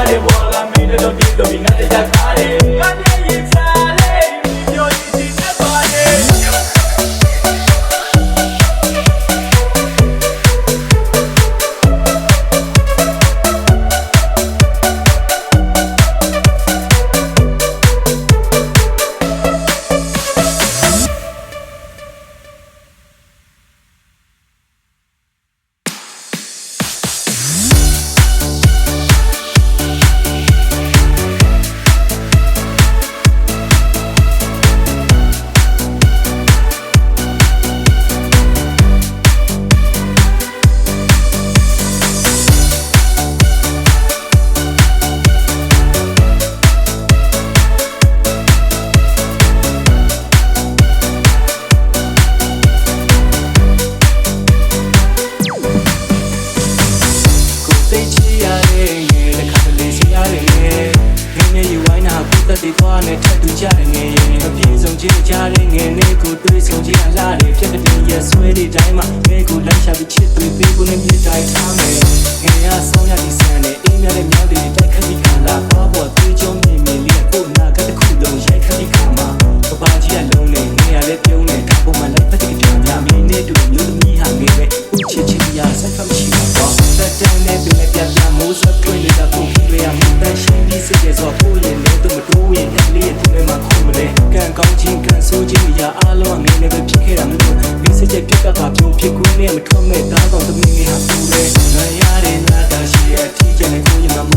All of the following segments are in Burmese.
body နဲ့ထပ်တူကြတဲ့ငယ်ရင်အပြင်းဆုံးကြည့်ကြတဲ့ငယ်နဲ့ကိုတွေးဆုံကြည့်အလားတွေဖြစ်တဲ့ပြင်ရဆွဲတွေတိုင်းမှာငယ်ကိုလိုက်ရှာပြီးချစ်သွေးပေးဖို့နဲ့မြေတိုင်းထားမယ်ငယ်ရဆောင်ရည်ဆန်နဲ့အေးမြတဲ့မြောက်တွေတိုက်ခတ်ပြီးခန္ဓာပေါ်ပေါ်သွေးကြုံမြင် ဆိုးခြင်းအရာအလုံးငယ်လည်းပဲဖြစ်ခဲ့တာမျိုးလေးစချက်ပြက်ကပါပြုံးဖြစ်ကူးနဲ့မထွက်မဲ့သားကောင်သမီးငယ်ဟာသူ့ရဲ့ငရရတဲ့နာတာရှိရထီးကျန်တဲ့ကိုရင်ကမ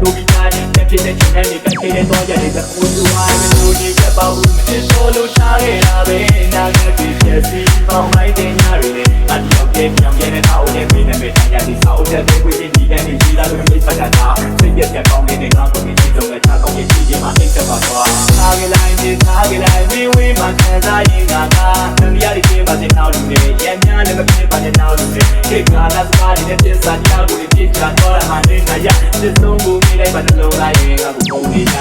လို့ဒီသားနဲ့လက်ဖြစ်တဲ့ချိန်တိုင်းကတည်းကတော့ရတယ်ပဲအိုးသူဟာမလို့ဒီကပါဘူးမစ်ဆိုလို့ရှာခဲ့တာပဲနာငါကြည့်ပြစီပေါင်းလိုက်တဲ့ညတွေနဲ့ တဲ့ပြောင်းရတဲ့အောက်နဲ့ပေးနေပေးတိုင်းရတဲ့ဆောက်တဲ့တွေးပြီးဒီတဲ့ဒီလာလို့မိတ်ဆက်တာစိတ်ပြပြကောင်းနေတဲ့ငါကိုမြင်ကြတော့လည်းသာကောင်းရဲ့ကြည့်ချင်မှအိတ်ဆက်ပါသွားအားကလိုက်ဒီသားကလိုက်ဝင်းဝင်းမှခံစားရင်ငါကသမီးရည်ချင်းပါတဲ့နောက်လူတွေရန်များနဲ့မဖြစ်ပါတဲ့နောက်လူတွေခေတ်ကာလစကားတွေနဲ့ပြစ်စာတရားကိုပြစ်ချတော့ဟာနေငါရစစ်ဆုံးကိုမိလိုက်ပါနှလုံးလိုက်ရင်ငါကိုပုံနေရ